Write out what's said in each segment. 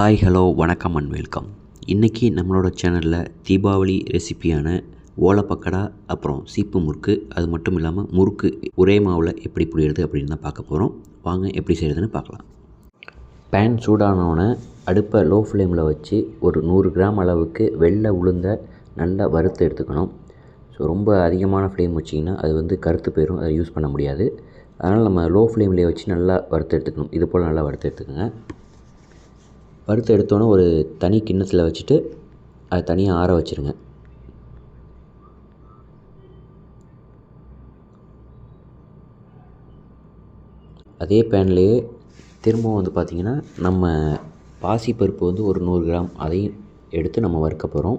Hi hello வணக்கம் and welcome இன்றைக்கி நம்மளோட சேனலில் தீபாவளி ரெசிப்பியான ஓலப்பக்கடா அப்புறம் சீப்பு முறுக்கு அது மட்டும் இல்லாமல் முறுக்கு ஒரே மாவில் எப்படி புரியுறது அப்படின்னு தான் பார்க்க போகிறோம் வாங்க எப்படி செய்கிறதுன்னு பார்க்கலாம். பேன் சூடானவொன்னே அடுப்பை லோ ஃப்ளேமில் வச்சு ஒரு நூறு கிராம் அளவுக்கு வெள்ளை உளுந்த நல்லா வறுத்து எடுத்துக்கணும். ஸோ ரொம்ப அதிகமான ஃப்ளேம் வச்சிங்கன்னா அது வந்து கருத்து போயிடும் அதை யூஸ் பண்ண முடியாது. அதனால் நம்ம லோ ஃப்ளேம்லேயே வச்சு நல்லா வறுத்து எடுத்துக்கணும். இது போல் நல்லா வறுத்து எடுத்துக்கோங்க. வறுத்து எடுத்தோன்னே ஒரு தனி கிண்ணத்தில் வச்சுட்டு அதை தனியாக ஆற வச்சுருங்க. அதே பேன்லேயே திரும்பவும் வந்து பார்த்திங்கன்னா நம்ம பாசிப்பருப்பு வந்து ஒரு நூறு கிராம் அதையும் எடுத்து நம்ம வறுக்க போகிறோம்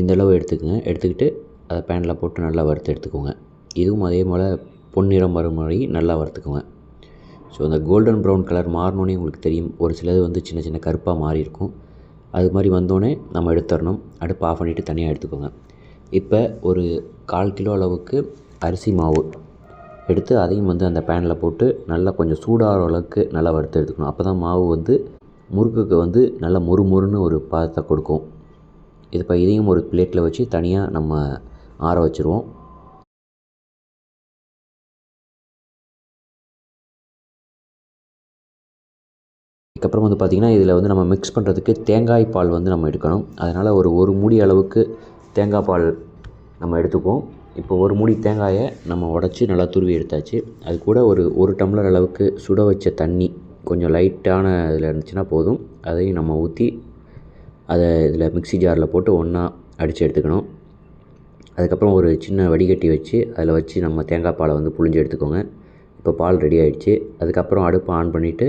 இந்தளவு எடுத்துக்கோங்க. எடுத்துக்கிட்டு அதை பேனில் போட்டு நல்லா வறுத்து எடுத்துக்கோங்க. இதுவும் அதே போல் பொன்னிறம் வரும் மாதிரி நல்லா வறுத்துக்கோங்க. ஸோ அந்த கோல்டன் ப்ரௌன் கலர் மாறினோன்னே உங்களுக்கு தெரியும். ஒரு சிலது வந்து சின்ன சின்ன கருப்பாக மாறி இருக்கும் அது மாதிரி வந்தோடனே நம்ம எடுத்துடணும் அடுப்பு ஆஃப் பண்ணிவிட்டு தனியாக எடுத்துக்கோங்க. இப்போ ஒரு கால் கிலோ அளவுக்கு அரிசி மாவு எடுத்து அதையும் வந்து அந்த பேனில் போட்டு நல்லா கொஞ்சம் சூடாகிற அளவுக்கு நல்லா வறுத்து எடுத்துக்கணும். அப்போ தான் மாவு வந்து முறுக்குக்கு வந்து நல்லா மொறு மொறுன்னு ஒரு பதத்தை கொடுக்கும். இது இப்போ இதையும் ஒரு பிளேட்டில் வச்சு தனியாக நம்ம ஆற வச்சுருவோம். அதுக்கப்புறம் வந்து பார்த்திங்கன்னா இதில் வந்து நம்ம மிக்ஸ் பண்ணுறதுக்கு தேங்காய் பால் வந்து நம்ம எடுக்கணும். அதனால் ஒரு ஒரு மூடி அளவுக்கு தேங்காய் பால் நம்ம எடுத்துக்குவோம். இப்போ ஒரு மூடி தேங்காயை நம்ம உடச்சி நல்லா துருவி எடுத்தாச்சு. அது கூட ஒரு ஒரு டம்ளர் அளவுக்கு சுட வச்ச தண்ணி கொஞ்சம் லைட்டான இதில் இருந்துச்சுன்னா போதும். அதையும் நம்ம ஊற்றி அதை இதில் மிக்ஸி ஜாரில் போட்டு ஒன்றா அடித்து எடுத்துக்கணும். அதுக்கப்புறம் ஒரு சின்ன வடிகட்டி வச்சு அதில் வச்சு நம்ம தேங்காய் பாலை வந்து புழிஞ்சு எடுத்துக்கோங்க. இப்போ பால் ரெடி ஆகிடுச்சு அதுக்கப்புறம் அடுப்பை ஆன் பண்ணிவிட்டு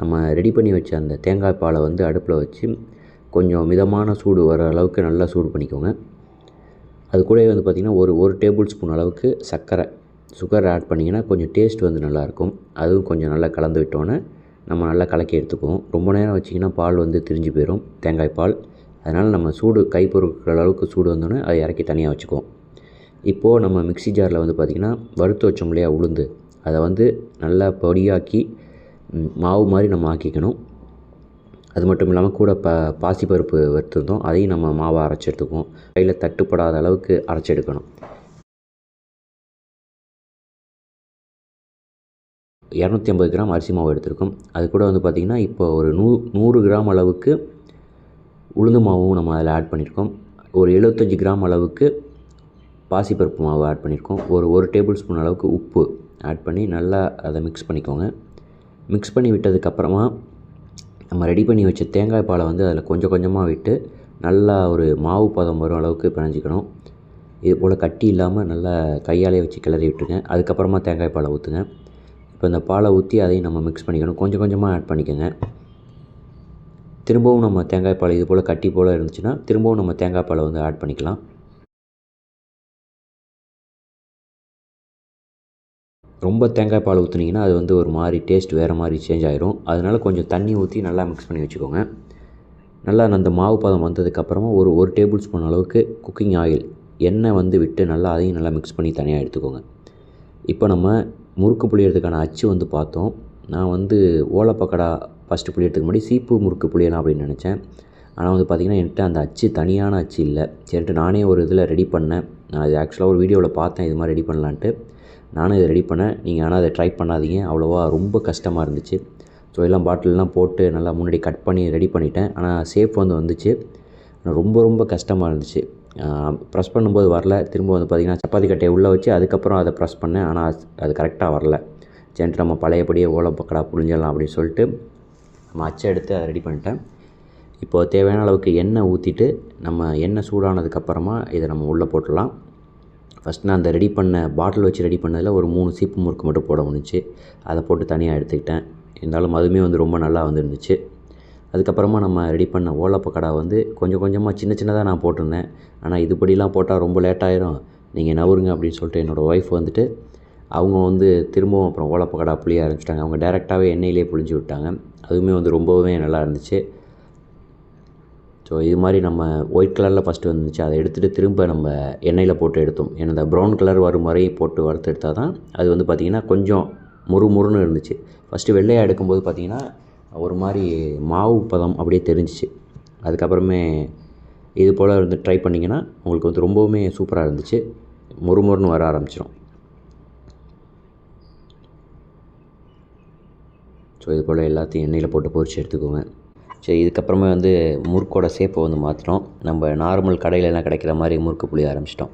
நம்ம ரெடி பண்ணி வச்ச அந்த தேங்காய் பாலை வந்து அடுப்பில் வச்சு கொஞ்சம் மிதமான சூடு வர அளவுக்கு நல்லா சூடு பண்ணிக்கோங்க. அது கூடவே வந்து பார்த்திங்கன்னா ஒரு ஒரு டேபிள் ஸ்பூன் அளவுக்கு சர்க்கரை. சுகர் ஆட் பண்ணிங்கன்னா கொஞ்சம் டேஸ்ட் வந்து நல்லாயிருக்கும். அதுவும் கொஞ்சம் நல்லா கலந்து விட்டோன்னே நம்ம நல்லா கலக்கி எடுத்துக்குவோம். ரொம்ப நேரம் வச்சிங்கன்னா பால் வந்து திரிஞ்சு போயிடும் தேங்காய் பால். அதனால் நம்ம சூடு கை அளவுக்கு சூடு வந்தோடனே அதை இறக்கி தனியாக வச்சுக்குவோம். இப்போது நம்ம மிக்ஸி ஜாரில் வந்து பார்த்திங்கன்னா வறுத்து வச்சோம் இல்லையா உளுந்து. அதை வந்து நல்லா பொடியாக்கி மாவு மாதிரி நம்ம ஆக்கிக்கணும். அது மட்டும் இல்லாமல் கூட ப பாசிப்பருப்பு வறுத்துருந்தோம். அதையும் நம்ம மாவை அரைச்சி எடுத்துக்குவோம். கையில் தட்டுப்படாத அளவுக்கு அரைச்சி எடுக்கணும். இரநூத்தி ஐம்பது கிராம் அரிசி மாவு எடுத்திருக்கோம். அது கூட வந்து பார்த்திங்கன்னா இப்போ ஒரு நூ நூறு கிராம் அளவுக்கு உளுந்து மாவும் நம்ம அதில் ஆட் பண்ணியிருக்கோம் ஒரு எழுபத்தஞ்சி கிராம் அளவுக்கு பாசிப்பருப்பு மாவு ஆட் பண்ணியிருக்கோம் ஒரு ஒரு டேபிள் ஸ்பூன் அளவுக்கு உப்பு ஆட் பண்ணி நல்லா அதை மிக்ஸ் பண்ணிக்கோங்க. மிக்ஸ் பண்ணி விட்டதுக்கப்புறமா நம்ம ரெடி பண்ணி வச்ச தேங்காய் பாலை வந்து அதில் கொஞ்சம் கொஞ்சமாக விட்டு நல்லா ஒரு மாவு பதம் வரும் அளவுக்கு பிணைஞ்சிக்கணும். இது போல் கட்டி இல்லாமல் நல்லா கையாலே வச்சு கிளறி விட்டுருங்க. அதுக்கப்புறமா தேங்காய் பாலை ஊற்றுங்க இப்போ இந்த பாலை ஊற்றி அதையும் நம்ம மிக்ஸ் பண்ணிக்கணும். கொஞ்சம் கொஞ்சமாக ஆட் பண்ணிக்கோங்க. திரும்பவும் நம்ம தேங்காய் பால் இது போல் கட்டி போல் இருந்துச்சுன்னா திரும்பவும் நம்ம தேங்காய் பாலை வந்து ஆட் பண்ணிக்கலாம். ரொம்ப தேங்காய் பால் ஊற்றுனீங்கன்னா அது வந்து ஒரு மாதிரி டேஸ்ட் வேறு மாதிரி சேஞ்ச் ஆகிரும் அதனால் கொஞ்சம் தண்ணி ஊற்றி நல்லா மிக்ஸ் பண்ணி வச்சுக்கோங்க. நல்லா அந்த மாவு பதம் வந்ததுக்கப்புறமா ஒரு ஒரு டேபிள் ஸ்பூன் அளவுக்கு குக்கிங் ஆயில் எண்ணெய் வந்து விட்டு நல்லா அதையும் நல்லா மிக்ஸ் பண்ணி தனியாக எடுத்துக்கோங்க. இப்போ நம்ம முறுக்கு புளியறதுக்கான அச்சு வந்து பார்த்தோம். நான் வந்து ஓலப்பக்கடா ஃபஸ்ட்டு புளியறதுக்கு முன்னாடி சீப்பு முறுக்கு புளியலாம் அப்படின்னு நினச்சேன். ஆனால் வந்து பார்த்திங்கன்னா என்கிட்ட அந்த அச்சு தனியான அச்சு இல்லை. சரின்ட்டு நானே ஒரு இதில் ரெடி பண்ணேன். நான் அது ஆக்சுவலாக ஒரு வீடியோவில் பார்த்தேன் இது மாதிரி ரெடி பண்ணலான்ட்டு. நானும் இதை ரெடி பண்ணேன். நீங்கள் ஆனால் அதை ட்ரை பண்ணாதீங்க. அவ்வளோவா ரொம்ப கஷ்டமாக இருந்துச்சு. ஸோ எல்லாம் பாட்டிலெலாம் போட்டு நல்லா முன்னாடி கட் பண்ணி ரெடி பண்ணிட்டேன். ஆனால் சேஃப் வந்து வந்துச்சு. ரொம்ப ரொம்ப கஷ்டமாக இருந்துச்சு. ப்ரெஸ் பண்ணும்போது வரல. திரும்ப வந்து பார்த்திங்கன்னா சப்பாத்தி கட்டையை உள்ளே வச்சு அதுக்கப்புறம் அதை ப்ரெஸ் பண்ணேன். ஆனால் அது கரெக்டாக வரல. சரின்ட்டு நம்ம பழையபடியே பக்கடா புழிஞ்சிடலாம் அப்படின்னு சொல்லிட்டு நம்ம அச்சை எடுத்து அதை ரெடி பண்ணிட்டேன். இப்போது தேவையான அளவுக்கு எண்ணெய் ஊற்றிட்டு நம்ம எண்ணெய் சூடானதுக்கப்புறமா இதை நம்ம உள்ளே போட்டுடலாம். ஃபஸ்ட் நான் அந்த ரெடி பண்ண பாட்டில் வச்சு ரெடி பண்ணதில் ஒரு மூணு சீப்பு முறுக்கு மட்டும் போட முடிஞ்சிச்சு. அதை போட்டு தனியாக எடுத்துக்கிட்டேன். இருந்தாலும் அதுவுமே வந்து ரொம்ப நல்லா வந்துருந்துச்சு. அதுக்கப்புறமா நம்ம ரெடி பண்ண ஓலப்பக்கடா வந்து கொஞ்சம் கொஞ்சமாக சின்ன சின்னதாக நான் போட்டிருந்தேன். ஆனால் இதுபடிலாம் போட்டால் ரொம்ப லேட் ஆயிரும். நீங்கள் நவருங்க அப்படின்னு சொல்லிட்டு என்னோடய ஒய்ஃப் வந்துட்டு அவங்க வந்து திரும்பவும் அப்புறம் ஓலப்பக்கடா புளிய ஆரம்பிச்சிட்டாங்க. அவங்க டேரெக்டாகவே எண்ணெயிலே புளிஞ்சு விட்டாங்க. அதுவுமே வந்து ரொம்பவே நல்லா இருந்துச்சு. ஸோ இது மாதிரி நம்ம ஒயிட் கலரில் ஃபஸ்ட்டு வந்துச்சு. அதை எடுத்துகிட்டு திரும்ப நம்ம எண்ணெயில் போட்டு எடுத்தோம். ஏன்னா இந்த ப்ரௌன் கலர் வரும் மாதிரி போட்டு வறுத்து எடுத்தால் தான் அது வந்து பார்த்திங்கன்னா கொஞ்சம் முறு முறுன்னு இருந்துச்சு. ஃபஸ்ட்டு வெள்ளையாக எடுக்கும்போது பார்த்திங்கன்னா ஒரு மாதிரி மாவு பதம் அப்படியே தெரிஞ்சிச்சு. அதுக்கப்புறமே இது போல் வந்து ட்ரை பண்ணிங்கன்னா உங்களுக்கு வந்து ரொம்பவுமே சூப்பராக இருந்துச்சு. முறுமுறுன்னு வர ஆரம்பிச்சிடும் ஸோ இது போல் எல்லாத்தையும் எண்ணெயில் போட்டு பொரிச்சு எடுத்துக்கோங்க. சரி இதுக்கப்புறமே வந்து முறுக்கோட ஷேப்பை வந்து மாற்றிட்டோம் நம்ம நார்மல் கடையிலலாம் கிடைக்கிற மாதிரி முறுக்கு புளிய ஆரம்பிச்சிட்டோம்.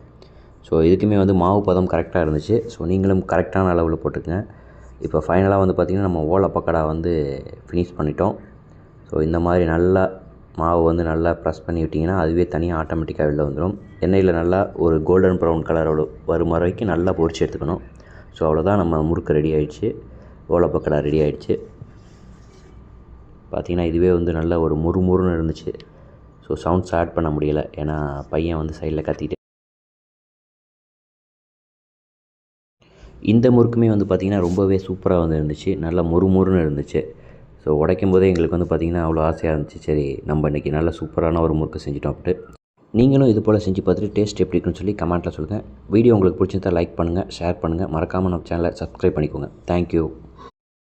ஸோ இதுக்குமே வந்து மாவு பதம் கரெக்டாக இருந்துச்சு. ஸோ நீங்களும் கரெக்டான அளவில் போட்டுக்கங்க. இப்போ ஃபைனலாக வந்து பார்த்திங்கன்னா நம்ம ஓலை பக்கடா வந்து ஃபினிஷ் பண்ணிட்டோம். ஸோ இந்த மாதிரி நல்லா மாவு வந்து நல்லா ப்ரெஸ் பண்ணி விட்டிங்கன்னா அதுவே தனியாக ஆட்டோமேட்டிக்காக வெளில வந்துடும் எண்ணெயில் நல்லா ஒரு கோல்டன் ப்ரௌன் கலரோட வரும் வரைக்கும் நல்லா பொரிச்சு எடுத்துக்கணும். ஸோ அவ்வளோதான் நம்ம முறுக்கு ரெடி ஆகிடுச்சு ஓலை பக்கடா ரெடி ஆகிடுச்சு பார்த்திங்கன்னா இதுவே வந்து நல்ல ஒரு முறுமுறுன்னு இருந்துச்சு. ஸோ சவுண்ட்ஸ் ஆட் பண்ண முடியலை. ஏன்னா பையன் வந்து சைடில் கத்திட்டு இந்த முறுக்குமே வந்து பார்த்திங்கன்னா ரொம்பவே சூப்பராக வந்து இருந்துச்சு. நல்லா முறுமுறுன்னு இருந்துச்சு. ஸோ உடைக்கும் போதே எங்களுக்கு வந்து பார்த்திங்கன்னா அவ்வளோ ஆசையாக இருந்துச்சு. சரி நம்ம இன்றைக்கி நல்ல சூப்பரான ஒரு முறுக்கு செஞ்சுட்டோம் அப்படின்ட்டு. நீங்களும் இது போல் செஞ்சு பார்த்துட்டு டேஸ்ட் எப்படி இருக்குன்னு சொல்லி கமெண்ட்டில் சொல்லுங்கள் வீடியோ உங்களுக்கு பிடிச்சிருந்தா லைக் பண்ணுங்கள் ஷேர் பண்ணுங்கள் மறக்காமல் நம்ம சேனலை சப்ஸ்கிரைப் பண்ணிக்கோங்க. தேங்க்யூ